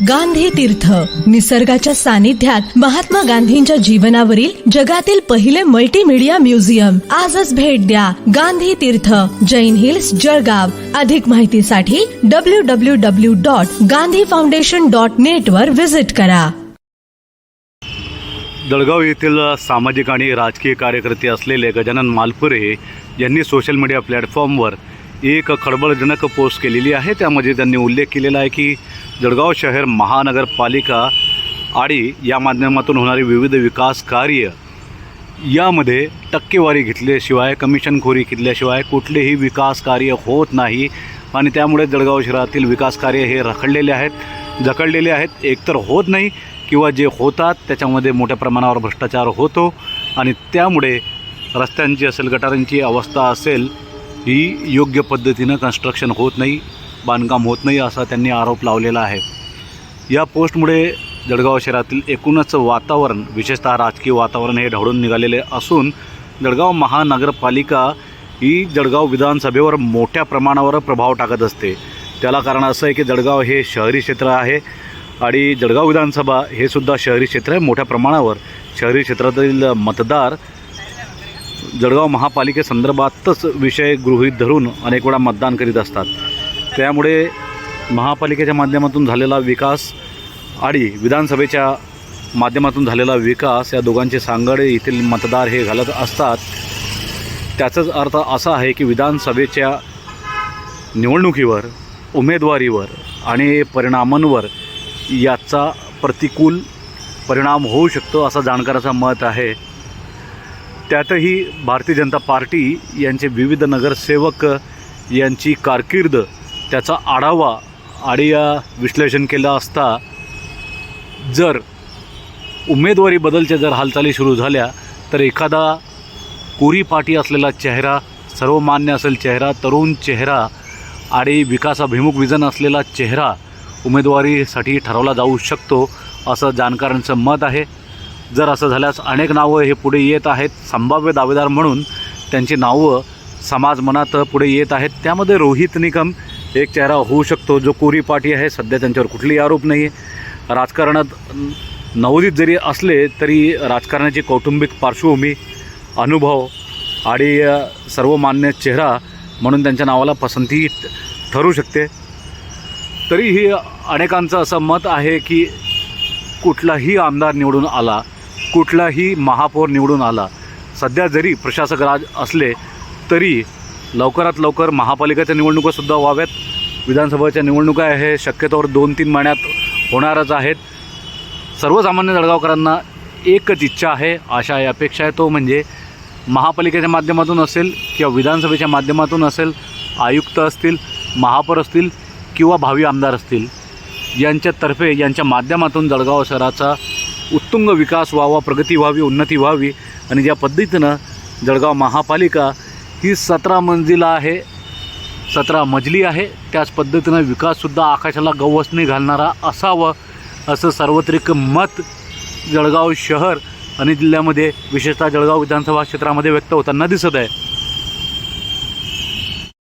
गांधी तीर्थ. निसर्गाच्या सानिध्यात महात्मा गांधींच्या जीवनावरील जगातील पहिले मल्टीमीडिया म्युझियम आजच भेट द्या गांधी तीर्थ. जैन हिल्स जळगाव. अधिक माहितीसाठी W W W dot Gandhi foundation dot net वर व्हिजिट करा. जळगाव येथील सामाजिक आणि राजकीय कार्यकर्ते असलेले गजानन मालपुरे यांनी सोशल मीडिया प्लॅटफॉर्मवर एक खळबळजनक पोस्ट केलेली आहे. त्यामध्ये त्यांनी उल्लेख केलेला आहे की जळगाव शहर महानगरपालिका आणि या माध्यमातून होणारे विविध विकास कार्य यामध्ये टक्केवारी घेतल्याशिवाय कमिशनखोरी घेतल्याशिवाय कुठलेही विकास कार्य होत नाही आणि त्यामुळे जळगाव शहरातील विकास कार्य हे रखडलेले आहेत जखडलेले आहेत. एकतर होत नाही किंवा जे होतात त्याच्यामध्ये मोठ्या प्रमाणावर भ्रष्टाचार होतो आणि त्यामुळे रस्त्यांची असेल गटारांची अवस्था असेल ही योग्य पद्धतीनं कन्स्ट्रक्शन होत नाही बांधकाम होत नाही असा त्यांनी आरोप लावलेला आहे. या पोस्टमुळे जळगाव शहरातील एकूणच वातावरण विशेषतः राजकीय वातावरण हे ढवळून निघालेले असून जळगाव महानगरपालिका ही जळगाव विधानसभेवर मोठ्या प्रमाणावर प्रभाव टाकत असते. त्याला कारण असं आहे की जळगाव हे शहरी क्षेत्र आहे आणि जळगाव विधानसभा हे सुद्धा शहरी क्षेत्र आहे मोठ्या प्रमाणावर. शहरी क्षेत्रातील मतदार जळगाव महापालिकेसंदर्भातच विषय गृहीत धरून अनेक वेळा मतदान करीत असतात. त्यामुळे महापालिकेच्या माध्यमातून झालेला विकास आणि विधानसभेच्या माध्यमातून झालेला विकास या दोघांचे सांगड येथील मतदार हे घालत असतात. त्याचाच अर्थ असा आहे की विधानसभेच्या निवडणुकीवर उमेदवारीवर आणि परिणामांवर याचा प्रतिकूल परिणाम होऊ शकतो असं जाणकाराचं मत आहे. त्यातही भारतीय जनता पार्टी यांचे विविध नगरसेवक यांची कारकीर्द त्याचा आढावा आणि विश्लेषण केलं असता जर उमेदवारी बदलच्या जर हालचाली सुरू झाल्या तर एखादा कोरी पाठी असलेला चेहरा सर्वमान्य असेल चेहरा तरुण चेहरा आणि विकासाभिमुख विजन असलेला चेहरा उमेदवारीसाठी ठरवला जाऊ शकतो असं जाणकारांचं मत आहे. जर असं झाल्यास अनेक नावं हे पुढे येत आहेत. संभाव्य दावेदार म्हणून त्यांची नावं समाज मनात पुढे येत आहेत. त्यामध्ये रोहित निकम एक चेहरा होऊ शकतो जो कोरी पाठी आहे. सध्या त्यांच्यावर कुठलेही आरोप नाही आहे राजकारणात नवोदित जरी असले तरी राजकारणाची कौटुंबिक पार्श्वभूमी अनुभव आणि सर्वमान्य चेहरा म्हणून त्यांच्या नावाला पसंती ठरू शकते. तरीही अनेकांचं असं मत आहे की कुठलाही आमदार निवडून आला कुठलाही महापौर निवडून आला सध्या जरी प्रशासक राज असले तरी लवकरात लवकर महापालिकेच्या निवडणुकासुद्धा व्हाव्यात. विधानसभेच्या निवडणुका हे शक्यतोवर दोन तीन महिन्यात होणारच आहेत. सर्वसामान्य जळगावकरांना एकच इच्छा आहे आशा आहे अपेक्षा आहे तो म्हणजे महापालिकेच्या माध्यमातून असेल किंवा विधानसभेच्या माध्यमातून असेल आयुक्त असतील महापौर असतील किंवा भावी आमदार असतील यांच्यातर्फे यांच्या माध्यमातून जळगाव शहराचा उत्तुंग विकास व्हावा प्रगती व्हावी उन्नती व्हावी आणि ज्या पद्धतीनं जळगाव महापालिका ही सतरा मंजिला आहे सतरा मजली आहे त्याच पद्धतीनं विकाससुद्धा आकाशाला गवसणी घालणारा असावं असं सार्वत्रिक मत जळगाव शहर आणि जिल्ह्यामध्ये विशेषतः जळगाव विधानसभा क्षेत्रामध्ये व्यक्त होताना दिसत आहे.